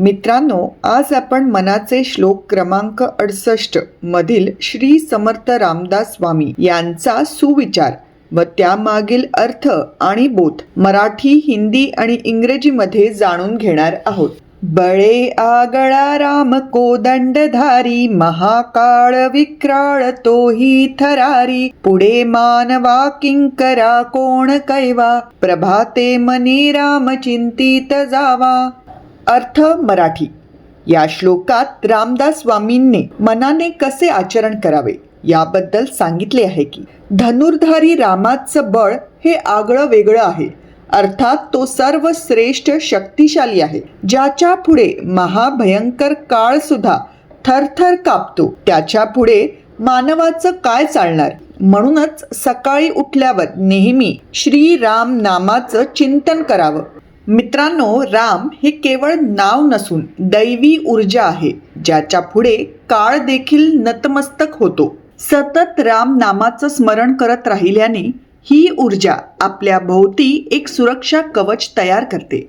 मित्रांनो आज आपण मनाचे श्लोक क्रमांक अडसष्ट मधील श्री समर्थ रामदास स्वामी यांचा सुविचार व त्यामागील अर्थ आणि बोध मराठी हिंदी आणि इंग्रजीमध्ये जाणून घेणार आहोत. बळे आगळा राम कोदंडधारी महाकाळ विक्राळ तोही थरारी पुढे मानवा किंकरा कोण कैवा प्रभाते मनी राम चिंतित जावा. अर्थ मराठी. या श्लोकात रामदास स्वामींनी मनाने कसे आचरण करावे याबद्दल सांगितले आहे की धनुर्धारी रामाचं बळ हे आगळं वेगळं आहे. अर्थात तो सर्व श्रेष्ठ शक्तिशाली आहे. ज्याच्या पुढे महाभयंकर काळ सुद्धा थरथर कापतो त्याच्या पुढे मानवाचं काय चालणार? म्हणूनच सकाळी उठल्यावर नेहमी श्री राम नामाचं चिंतन करावं. मित्रांनो राम हे केवळ नाव नसून दैवी ऊर्जा आहे ज्याच्या पुढे काळ देखील नतमस्तक होतो. सतत राम नामाचं स्मरण करत राहिल्याने ही ऊर्जा आपल्या भोवती एक सुरक्षा कवच तयार करते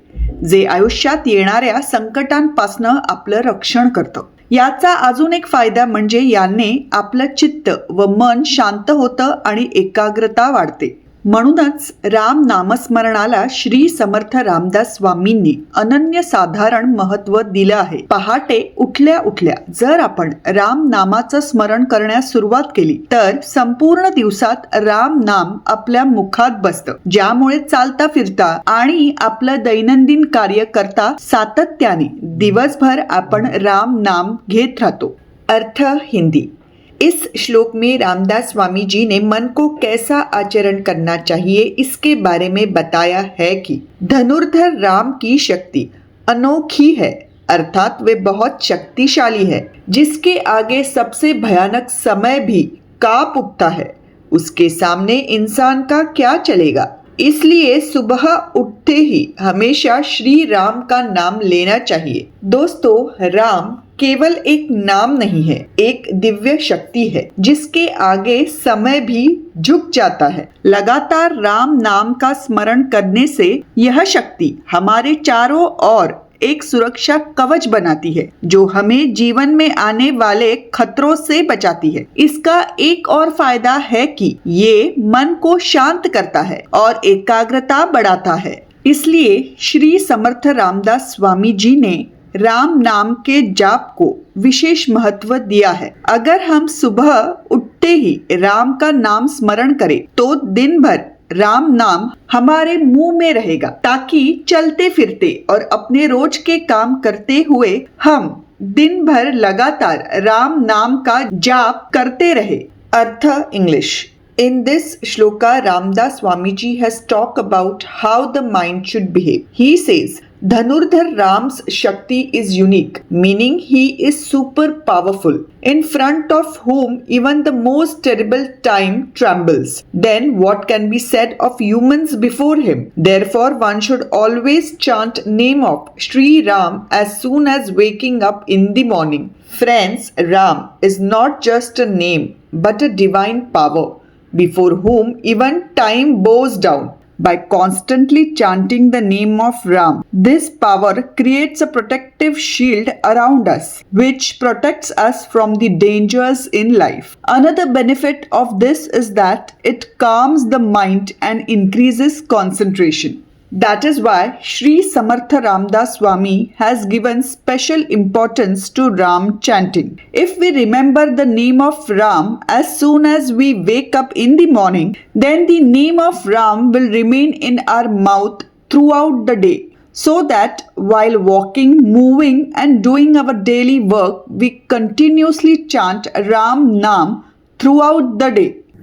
जे आयुष्यात येणाऱ्या संकटांपासनं आपलं रक्षण करतं. याचा अजून एक फायदा म्हणजे याने आपलं चित्त व मन शांत होतं आणि एकाग्रता वाढते. म्हणूनच राम नामस्मरणाला श्री समर्थ रामदास स्वामींनी अनन्य साधारण महत्त्व दिलं आहे. पहाटे उठल्या उठल्या जर आपण राम नामाचं स्मरण करण्यास सुरुवात केली तर संपूर्ण दिवसात राम नाम आपल्या मुखात बसतं ज्यामुळे चालता फिरता आणि आपलं दैनंदिन कार्य करता सातत्याने दिवसभर आपण राम नाम घेत राहतो. अर्थ हिंदी इस श्लोक में रामदास स्वामी जी ने मन को कैसा आचरण करना चाहिए इसके बारे में बताया है कि धनुर्धर राम की शक्ति अनोखी है, अर्थात वे बहुत शक्तिशाली है, जिसके आगे सबसे भयानक समय भी काप उठता है। उसके सामने इंसान का क्या चलेगा? इसलिए सुबह उठते ही हमेशा श्री राम का नाम लेना चाहिए। दोस्तों, राम केवल एक नाम नहीं है, एक दिव्य शक्ति है, जिसके आगे समय भी झुक जाता है। लगातार राम नाम का स्मरण करने से यह शक्ति हमारे चारों ओर एक सुरक्षा कवच बनाती है, जो हमें जीवन में आने वाले खतरों से बचाती है। इसका एक और फ़ायदा है कि ये मन को शांत करता है और एकाग्रता बढ़ाता है। इसलिए श्री समर्थ रामदास स्वामी जी ने राम नाम के जाप को विशेष महत्व दिया है। अगर हम सुबह उठते ही राम का नाम स्मरण करें तो दिन भर राम नाम हमारे मुँह में रहेगा ताकि चलते फिरते और अपने रोज के काम करते हुए हम दिन भर लगातार राम नाम का जाप करते रहे। अर्थ English. In this shloka, Ramdas Swamiji has talked about how the mind should behave. He says, Dhanurdhar Ram's Shakti is unique, meaning he is super powerful, in front of whom even the most terrible time trembles. Then what can be said of humans before him? Therefore, one should always chant name of Sri Ram as soon as waking up in the morning. Friends, Ram is not just a name, but a divine power before whom even time bows down. By constantly chanting the name of Ram, this power creates a protective shield around us, which protects us from the dangers in life. Another benefit of this is that it calms the mind and increases concentration. That is why Sri Samartha Ramdas Swami has given special importance to Ram chanting. If we remember the name of Ram as soon as we wake up in the morning, then the name of Ram will remain in our mouth throughout the day. So that while walking, moving, and doing our daily work, we continuously chant Ram Nam throughout the day.